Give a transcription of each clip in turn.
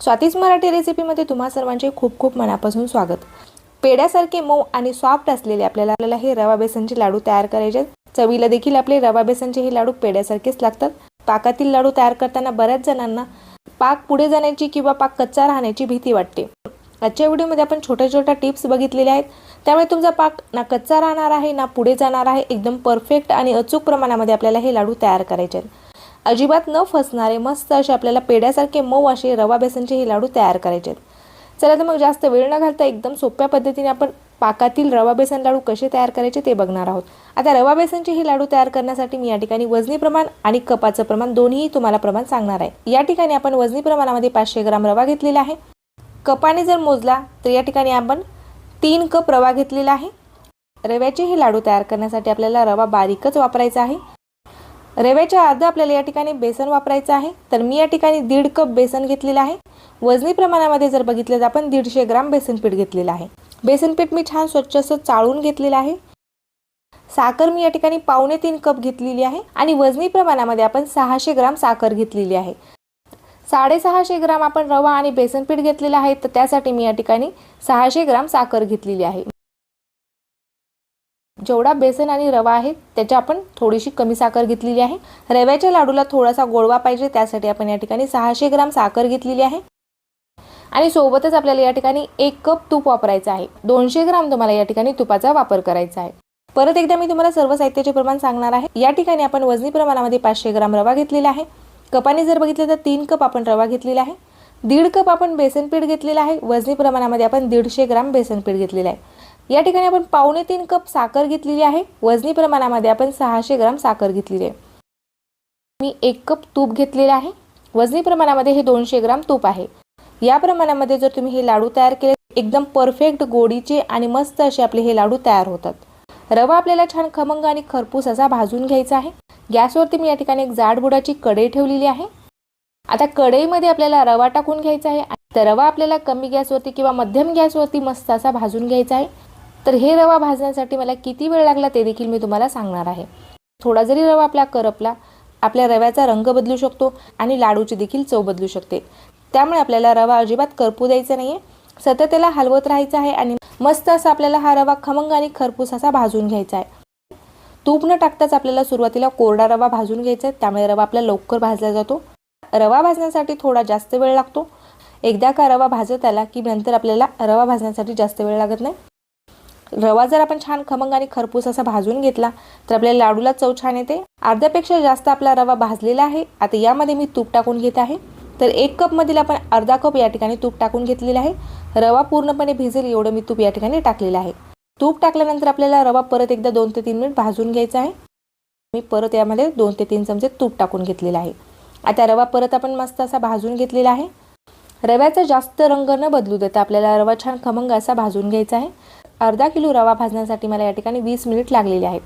स्वातीच मराठी रेसिपीमध्ये तुम्हा सर्वांचे खूप खूप मनापासून स्वागत. पेड्यासारखे मऊ आणि सॉफ्ट असलेले आपल्याला आपल्याला हे रवा बेसनचे लाडू तयार करायचे आहेत. चवीला देखील आपले रवा बेसनचे हे लाडू पेड्यासारखेच लागतात. पाकातील लाडू तयार करताना बऱ्याच जणांना पाक पुढे जाण्याची किंवा पाक कच्चा राहण्याची भीती वाटते. आजच्या व्हिडिओमध्ये आपण छोट्या छोट्या टिप्स बघितलेल्या आहेत. त्यामुळे तुमचा पाक ना कच्चा राहणार आहे ना पुढे जाणार आहे. एकदम परफेक्ट आणि अचूक प्रमाणामध्ये आपल्याला हे लाडू तयार करायचे आहेत. अजिबात न फसणारे मस्त असे आपल्याला पेड्यासारखे मऊ असे रवा बेसनचे हे लाडू तयार करायचे आहेत चला तर मग जास्त वेळ न घालता एकदम सोप्या पद्धतीने आपण पाकातील रवा बेसन लाडू कसे तयार करायचे ते बघणार आहोत. आता रवा बेसनचे हे लाडू तयार करण्यासाठी मी या ठिकाणी वजनी प्रमाण आणि कपाचं प्रमाण दोन्ही तुम्हाला प्रमाण सांगणार आहे. या ठिकाणी आपण वजनी प्रमाणामध्ये पाचशे ग्राम रवा घेतलेला आहे. कपाने जर मोजला तर या ठिकाणी आपण तीन कप रवा घेतलेला आहे. रव्याचे हे लाडू तयार करण्यासाठी आपल्याला रवा बारीकच वापरायचा आहे. रव्याच्या अर्ध आपल्याला या ठिकाणी बेसन वापरायचं आहे. तर मी या ठिकाणी दीड कप बेसन घेतलेलं आहे. वजनी प्रमाणामध्ये जर बघितलं तर आपण दीडशे ग्राम बेसन पीठ घेतलेलं आहे. बेसन पीठ मी छान स्वच्छ असं चाळून घेतलेलं आहे. साखर मी या ठिकाणी पावणे तीन कप घेतलेली आहे आणि वजनी प्रमाणामध्ये आपण सहाशे ग्राम साखर घेतलेली आहे. साडेसहाशे ग्राम आपण रवा आणि बेसन पीठ घेतलेलं आहे. तर त्यासाठी मी या ठिकाणी सहाशे ग्राम साखर घेतलेली आहे. जेवढा बेसन आणि रवा आहे त्याच्या आपण थोडीशी कमी साखर घेतलेली आहे. रव्याच्या लाडूला थोडासा गोडवा पाहिजे त्यासाठी आपण या ठिकाणी सहाशे ग्राम साखर घेतलेली आहे. आणि सोबतच आपल्याला या ठिकाणी एक कप तूप वापरायचं आहे. दोनशे ग्राम तुम्हाला या ठिकाणी तुपाचा वापर करायचा आहे. परत एकदा मी तुम्हाला सर्व साहित्याचे प्रमाण सांगणार आहे. या ठिकाणी आपण वजनी प्रमाणामध्ये पाचशे ग्राम रवा घेतलेला आहे. कपाने जर बघितलं तर तीन कप आपण रवा घेतलेला आहे. दीड कप आपण बेसन पीठ घेतलेलं आहे. वजनी प्रमाणामध्ये आपण दीडशे ग्राम बेसन पीठ घेतलेलं आहे. या ठिकाणी आपण पावणे तीन कप साखर घेतलेली आहे. वजनी प्रमाणामध्ये आपण सहाशे ग्राम साखर घेतलेली आहे. मी एक कप तूप घेतलेलं आहे. वजनी प्रमाणामध्ये हे दोनशे ग्राम तूप आहे. या प्रमाणामध्ये जर तुम्ही हे लाडू तयार केले एकदम परफेक्ट गोडीचे आणि मस्त असे आपले हे लाडू तयार होतात. रवा आपल्याला छान खमंग आणि खरपूस असा भाजून घ्यायचा आहे. गॅसवरती मी या ठिकाणी एक जाड बुडाची कढई ठेवलेली आहे. आता कढईमध्ये आपल्याला रवा टाकून घ्यायचा आहे तर रवा आपल्याला कमी गॅसवरती किंवा मध्यम गॅसवरती मस्त असा भाजून घ्यायचा आहे. तर हे रवा भाजण्यासाठी मला किती वेळ लागला ते देखील मी तुम्हाला सांगणार आहे. थोडा जरी रवा आपला करपला आपल्या रव्याचा रंग बदलू शकतो आणि लाडूची देखील चव बदलू शकते. त्यामुळे आपल्याला रवा अजिबात करपू द्यायचा नाही आहे सतत त्याला हलवत राहायचं आहे आणि मस्त असा आपल्याला हा रवा खमंग आणि खरपूस असा भाजून घ्यायचा आहे. तूप न टाकताच आपल्याला सुरुवातीला कोरडा रवा भाजून घ्यायचा आहे. त्यामुळे रवा आपला लवकर भाजला जातो. रवा भाजण्यासाठी थोडा जास्त वेळ लागतो. एकदा का रवा भाजत आला की नंतर आपल्याला रवा भाजण्यासाठी जास्त वेळ लागत नाही. रवा जर आपण छान खमंग आणि खरपूस असा भाजून घेतला तर आपल्या लाडूला चव छान येते. अर्ध्यापेक्षा जास्त आपला रवा भाजलेला आहे. आता यामध्ये मी तूप टाकून घेत आहे. तर एक कपमधील आपण अर्धा कप या ठिकाणी तूप टाकून घेतलेला आहे. रवा पूर्णपणे भिजेल एवढं मी तूप या ठिकाणी टाकलेलं आहे. तूप टाकल्यानंतर आपल्याला रवा परत एकदा दोन ते तीन मिनिट भाजून घ्यायचा आहे. मी परत यामध्ये दोन ते तीन चमचे तूप टाकून घेतलेला आहे. आता रवा परत आपण मस्त असा भाजून घेतलेला आहे. रव्याचा जास्त रंग न बदलू देता आपल्याला रवा छान खमंग असा भाजून घ्यायचा आहे. अर्धा किलो रवा भाजण्यासाठी मला या ठिकाणी वीस मिनिट लागलेले आहेत.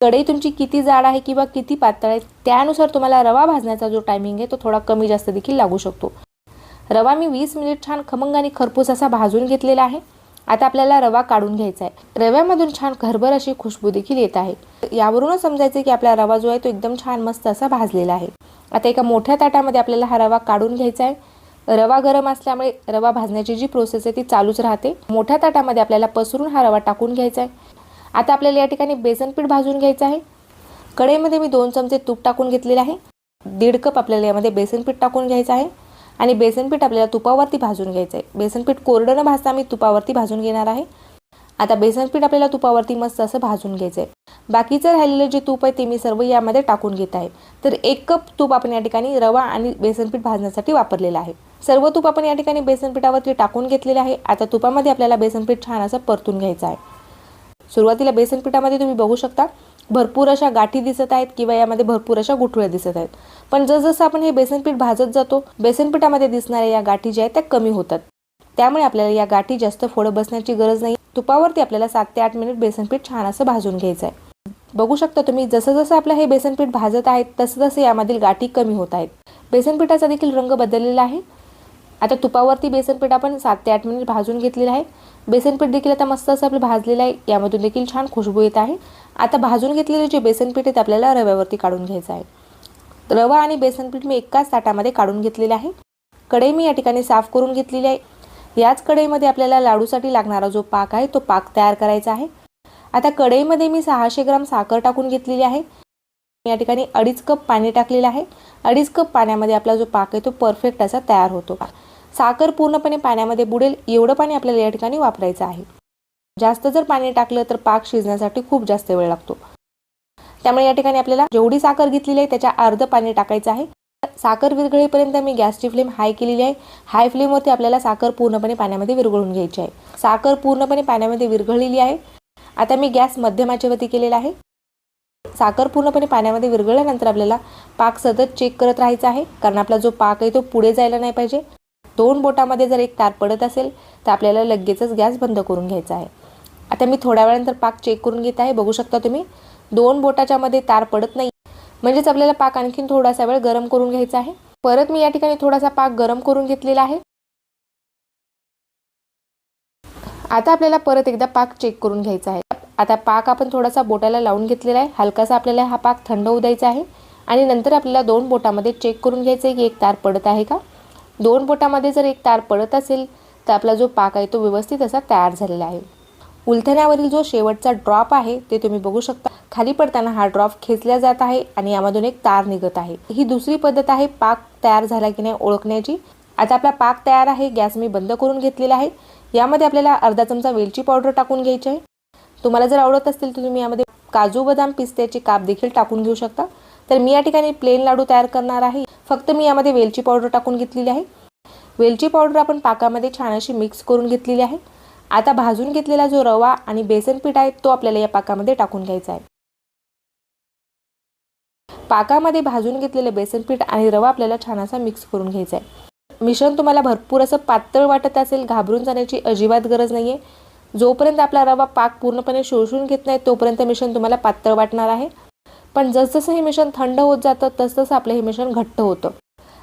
कढई तुमची किती जाड आहे किंवा किती पातळ आहे त्यानुसार तुम्हाला रवा भाजण्याचा जो टायमिंग आहे तो थोडा कमी जास्त देखील लागू शकतो. रवा मी वीस मिनिट छान खमंग आणि खरपूस असा भाजून घेतलेला आहे. आता आपल्याला रवा काढून घ्यायचा आहे. रव्यामधून छान घरभर अशी खुशबू देखील येत आहे. यावरूनच समजायचं की आपला रवा जो आहे तो एकदम छान मस्त असा भाजलेला आहे. आता एका मोठ्या ताटामध्ये आपल्याला हा रवा काढून घ्यायचा आहे. रवा गरम असल्यामुळे रवा भाजण्याची जी प्रोसेस आहे ती चालूच राहते. मोठ्या ताटामध्ये आपल्याला पसरून हा रवा टाकून घ्यायचा आहे. आता आपल्याला या ठिकाणी बेसन पीठ भाजून घ्यायचं आहे. कढईमध्ये मी दोन चमचे तूप टाकून घेतलेले आहे. दीड कप आपल्याला यामध्ये बेसन पीठ टाकून घ्यायचं आहे. आणि बेसन पीठ आपल्याला तुपावरती भाजून घ्यायचं आहे. बेसन पीठ कोरडं न भाजता मी तुपावरती भाजून घेणार आहे. आता बेसन पीठ आपल्याला तुपावरती मस्त असं भाजून घ्यायचं आहे बाकीचं राहिलेलं जे तूप आहे ते मी सर्व यामध्ये टाकून घेत आहे. तर एक कप तूप आपण या ठिकाणी रवा आणि बेसन पीठ भाजण्यासाठी वापरलेलं आहे. सर्व तूप आपण या ठिकाणी बेसन पिठावरती टाकून घेतलेलं आहे. आता तुपामध्ये आपल्याला बेसन पीठ छान असं परतून घ्यायचं आहे. सुरुवातीला बेसन पिठामध्ये तुम्ही बघू शकता भरपूर अशा गाठी दिसत आहेत किंवा यामध्ये भरपूर अशा गुठळ्या दिसत आहेत. पण जसजसं आपण हे बेसन पीठ भाजत जातो बेसनपीठामध्ये दिसणाऱ्या या गाठी ज्या आहेत त्या कमी होतात. त्यामुळे आपल्याला या गाठी जास्त फोडं बसण्याची गरज नाही. तुपावरती आपल्याला सात ते आठ मिनिट बेसन पीठ छान असं भाजून घ्यायचं आहे बघू शकता तुम्ही जसं जसं आपलं हे बेसन पीठ भाजत आहेत तसं तसं यामधील गाठी कमी होत आहेत. बेसन पिठाचा देखील रंग बदललेला आहे. आता तुपावरती बेसन पीठ आपण सात ते आठ मिनिट भाजून घेतलेलं आहे. बेसन पीठ देखील आता मस्त असं आपलं भाजलेलं आहे. यामधून देखील छान खुशबू येत आहे. आता भाजून घेतलेले जे बेसन पीठ आहे आपल्याला रव्यावरती काढून घ्यायचं आहे. रवा आणि बेसन पीठ मी एकाच ताटामध्ये काढून घेतलेलं आहे. कढई मी या ठिकाणी साफ करून घेतलेली आहे. याच कढईमध्ये आपल्याला लाडूसाठी लागणारा जो पाक आहे तो पाक तयार करायचा आहे. आता कढईमध्ये मी सहाशे ग्राम साखर टाकून घेतलेली आहे. या ठिकाणी अडीच कप पाणी टाकलेलं आहे. अडीच कप पाण्यामध्ये आपला जो पाक आहे तो परफेक्ट असा तयार होतो. साखर पूर्णपणे पाण्यामध्ये बुडेल एवढं पाणी आपल्याला या ठिकाणी वापरायचं आहे. जास्त जर पाणी टाकलं तर पाक शिजण्यासाठी खूप जास्त वेळ लागतो. त्यामुळे या ठिकाणी आपल्याला जेवढी साखर घेतलेली आहे त्याच्या अर्ध पाणी टाकायचं आहे. साखर विरघळीपर्यंत मी गॅसची फ्लेम हाय केलेली आहे. हाय फ्लेमवरती आपल्याला साखर पूर्णपणे पाण्यामध्ये विरघळून घ्यायची आहे. साखर पूर्णपणे पाण्यामध्ये विरघळलेली आहे. आता मी गॅस मध्यमाच्यावरती केलेला आहे. साखर पूर्णपणे पाण्यामध्ये विरघळल्यानंतर आपल्याला पाक सतत चेक करत राहायचा आहे. कारण आपला जो पाक आहे तो पुढे जायला नाही पाहिजे. दोन बोटामध्ये जर एक तार पडत असेल तर आपल्याला लगेचच गॅस बंद करून घ्यायचा आहे. आता मी थोड्या वेळानंतर पाक चेक करून घेत आहे. बघू शकता तुम्ही दोन बोटाच्यामध्ये तार पडत नाही. म्हणजेच आपल्याला पाक आणखीन थोडासा वेळ गरम करून घ्यायचा आहे. परत मी या ठिकाणी थोडासा पाक गरम करून घेतलेला आहे. आता आपल्याला परत एकदा पाक चेक करून घ्यायचा आहे. आता पाक आपण थोडासा बोटाला लावून घेतलेला आहे. हलकासा आपल्याला हा पाक थंड होऊ द्यायचा आहे. आणि नंतर आपल्याला दोन बोटामध्ये चेक करून घ्यायचं आहे की एक तार पडत आहे का? दोन बोटामध्ये जर एक तार पडत असेल तर आपला जो पाक आहे तो व्यवस्थित असा तयार झालेला आहे. उलथण्यावरील जो शेवटचा ड्रॉप आहे ते तुम्ही बघू शकता. खाली पडताना हा ड्रॉप खेचला जात आहे आणि यामधून एक तार निघत आहे. ही दुसरी पद्धत आहे पाक तयार झाला की नाही ओळखण्याची. आता आपला पाक तयार आहे गॅस मी बंद करून घेतलेला आहे. यामध्ये आपल्याला अर्धा चमचा वेलची पावडर टाकून घ्यायची आहे. तुम्हाला जर आवडत असतील तर तुम्ही यामध्ये काजू बदाम पिस्त्याचे काप देखील टाकून घेऊ शकता. तर मी या ठिकाणी प्लेन लाडू तयार करणार आहे. फक्त मी यामध्ये वेलची पावडर टाकून घेतलेली आहे. वेलची पावडर आपण पाकामध्ये छान अशी मिक्स करून घेतलेली आहे. आता भाजून घेतलेला जो रवा आणि बेसन पीठ आहे तो आपल्याला या पाकामध्ये टाकून घ्यायचा आहे. पाकामध्ये भाजून घेतलेले बेसन पीठ आणि रवा आपल्याला छान असा मिक्स करून घ्यायचा आहे. मिश्रण तुम्हाला भरपूर असं पातळ वाटत असेल घाबरून जाण्याची अजिबात गरज नाही आहे जोपर्यंत आपला रवा पाक पूर्णपणे शोषून घेत नाही तोपर्यंत मिश्रण तुम्हाला पातळ वाटणार आहे. पण जसजसं हे मिश्रण थंड होत जातं तसतसं आपलं हे मिश्रण घट्ट होतं.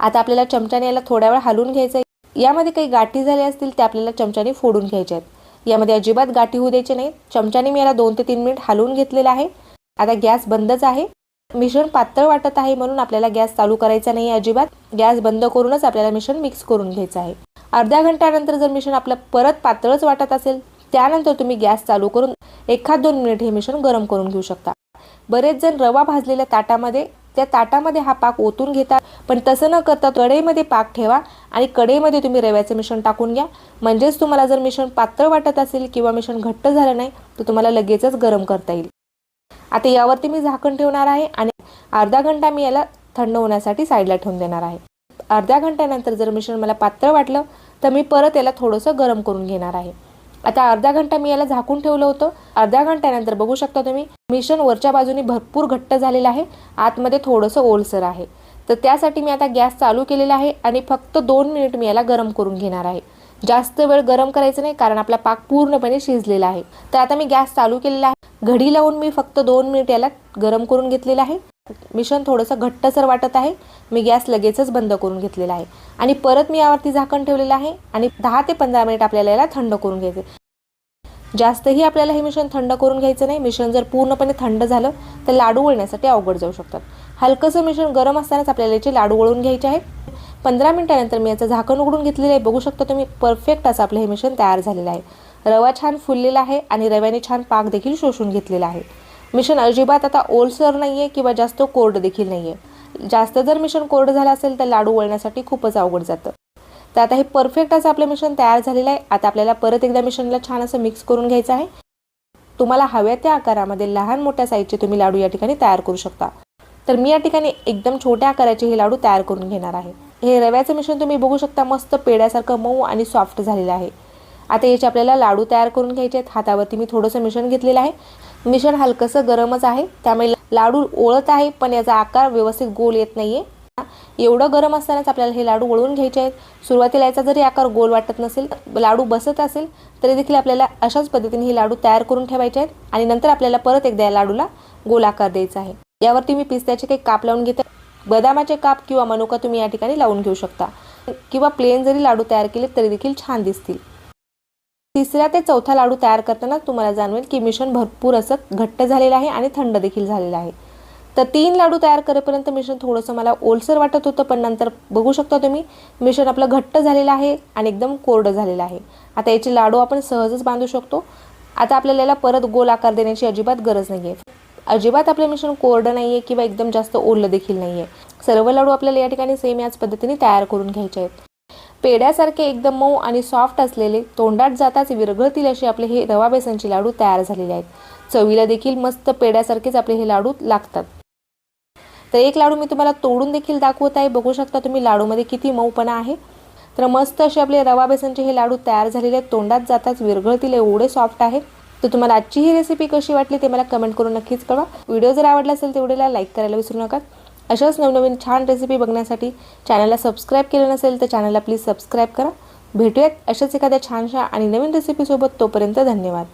आता आपल्याला चमच्याने याला थोड्या वेळ हलवून घ्यायचं आहे यामध्ये काही गाठी झाल्या असतील त्या आपल्याला चमच्याने फोडून घ्यायच्या आहेत. यामध्ये अजिबात गाठी होऊ द्यायची नाही. चमच्याने मी याला दोन ते तीन मिनिट हलवून घेतलेलं आहे. आता गॅस बंदच आहे. मिश्रण पातळ वाटत आहे म्हणून आपल्याला गॅस चालू करायचा नाही अजिबात. गॅस बंद करूनच आपल्याला मिश्रण मिक्स करून घ्यायचं आहे. अर्ध्या घंट्यानंतर जर मिश्रण आपलं परत पातळच वाटत असेल त्यानंतर तुम्ही गॅस चालू करून एखाद दोन मिनिट हे मिश्रण गरम करून घेऊ शकता. बरेच जण रवा भाजलेल्या ताटामध्ये त्या ताटामध्ये हा पाक ओतून घेतात पण तसं न करता कढईमध्ये पाक ठेवा आणि कढईमध्ये तुम्ही रव्याचं मिश्रण टाकून घ्या. म्हणजेच तुम्हाला जर मिश्रण पातळ वाटत असेल किंवा मिश्रण घट्ट झालं नाही तर तुम्हाला लगेचच गरम करता येईल. आता यावरती मी झाकण ठेवणार आहे आणि अर्धा घंटा मी याला थंड होण्यासाठी साईडला ठेवून देणार आहे. अर्ध्या घंट्यानंतर जर मिश्रण मला पात्र वाटलं तर मी परत याला थोडंसं गरम करून घेणार आहे. आता अर्धा घंटा मी याला झाकून ठेवलं होतं. अर्ध्या घंट्यानंतर बघू शकता तुम्ही मिश्रण वरच्या बाजूने भरपूर घट्ट झालेलं आहे. आतमध्ये थोडंसं ओलसर आहे. तर त्यासाठी मी आता गॅस चालू केलेला आहे आणि फक्त दोन मिनिट मी याला गरम करून घेणार आहे. जास्त वेळ गरम करायचं नाही कारण आपला पाक पूर्णपणे शिजलेला आहे. तर आता मी गॅस चालू केलेला आहे. घडी लावून मी फक्त दोन मिनिट याला गरम करून घेतलेलं आहे. मिश्रण थोडंसं घट्टसर वाटत आहे. मी गॅस लगेचच बंद करून घेतलेला आहे. आणि परत मी यावरती झाकण ठेवलेलं आहे. आणि दहा ते पंधरा मिनिट आपल्याला याला थंड करून घ्यायचे जास्तही आपल्याला हे मिश्रण थंड करून घ्यायचं नाही. मिश्रण जर पूर्णपणे थंड झालं तर लाडू वळण्यासाठी अवघड जाऊ शकतात. हलकंसं मिश्रण गरम असतानाच आपल्याला याचे लाडू वळून घ्यायचे आहेत. पंधरा मिनिटानंतर मी याचं झाकण उघडून घेतलेलं आहे. बघू शकता तुम्ही परफेक्ट असं आपलं हे मिश्रण तयार झालेलं आहे. रवा छान फुललेला आहे आणि रव्याने छान पाक देखील शोषून घेतलेला आहे. मिश्रण अजिबात आता ओलसर नाही आहे किंवा जास्त कोरड देखील नाही आहे जास्त जर मिश्रण कोरडं झालं असेल तर लाडू वळण्यासाठी खूपच अवघड जातं. तर आता हे परफेक्ट असं आपलं मिश्रण तयार झालेलं आहे. आता आपल्याला परत एकदा मिश्रणला छान असं मिक्स करून घ्यायचं आहे. तुम्हाला हव्या त्या आकारामध्ये लहान मोठ्या साईजचे तुम्ही लाडू या ठिकाणी तयार करू शकता. तर मी या ठिकाणी एकदम छोट्या आकाराचे हे लाडू तयार करून घेणार आहे. हे रव्याचं मिश्रण तुम्ही बघू शकता मस्त पेड्यासारखं मऊ आणि सॉफ्ट झालेलं आहे. आता याचे आपल्याला लाडू तयार करून घ्यायचे आहेत. हातावरती मी थोडंसं मिश्रण घेतलेलं आहे. मिश्रण हलकंसं गरमच आहे. त्यामुळे लाडू ओळत आहे पण याचा आकार व्यवस्थित गोल येत नाही आहे एवढं गरम असतानाच आपल्याला हे लाडू वळून घ्यायचे आहेत. सुरुवातीला याचा जरी आकार गोल वाटत नसेल लाडू बसत असेल तरी देखील आपल्याला अशाच पद्धतीने हे लाडू तयार करून ठेवायचे आहेत. आणि नंतर आपल्याला परत एकदा या लाडूला गोल आकार द्यायचा आहे. यावरती मी पिस्त्याचे काही काप लावून घेते. बदामाचे काप किंवा मनुका तुम्ही या ठिकाणी लावून घेऊ शकता. किंवा प्लेन जरी लाडू तयार केले तरी देखील छान दिसतील. तिसऱ्या ते चौथा लाडू तयार करताना तुम्हाला जाणवेल की मिश्रण भरपूर असं घट्ट झालेलं आहे आणि थंड देखील झालेलं आहे. तर तीन लाडू तयार करेपर्यंत मिश्रण थोडंसं मला ओलसर वाटत होतं पण नंतर बघू शकता तुम्ही मिश्रण आपलं घट्ट झालेलं आहे आणि एकदम कोरडं झालेलं आहे. आता याचे लाडू आपण सहजच बांधू शकतो. आता आपल्याला याला परत गोल आकार देण्याची अजिबात गरज नाही आहे अजिबात आपलं मिश्रण कोरडं नाही आहे किंवा एकदम जास्त ओलं देखील नाही आहे सर्व लाडू आपल्याला या ठिकाणी सेम याच पद्धतीने तयार करून घ्यायचे आहेत. पेड्यासारखे एकदम मऊ आणि सॉफ्ट असलेले तोंडात जाताच विरघळतील असे आपले हे रवा बेसनचे लाडू तयार झालेले आहेत. चवीला देखील मस्त पेड्यासारखेच आपले हे लाडू लागतात. तर एक लाडू मी तुम्हाला तोडून देखील दाखवत आहे. बघू शकता तुम्ही लाडूमध्ये किती मऊपणा आहे. तर मस्त असे आपले रवा बेसनचे हे लाडू तयार झालेले आहेत. तोंडात जाताच विरघळतील एवढे सॉफ्ट आहेत तर तुम्हाला आजची ही रेसिपी कशी वाटली ते मला कमेंट करून नक्कीच कळवा. व्हिडिओ जर आवडला असेल तेवढेला लाईक करायला विसरू नका. अशाच नवनवीन छान रेसिपी बघण्यासाठी चॅनलला सबस्क्राईब केलं नसेल तर चॅनलला प्लीज सबस्क्राईब करा. भेटूयात अशाच एखाद्या छानशा आणि नवीन रेसिपीसोबत तोपर्यंत धन्यवाद.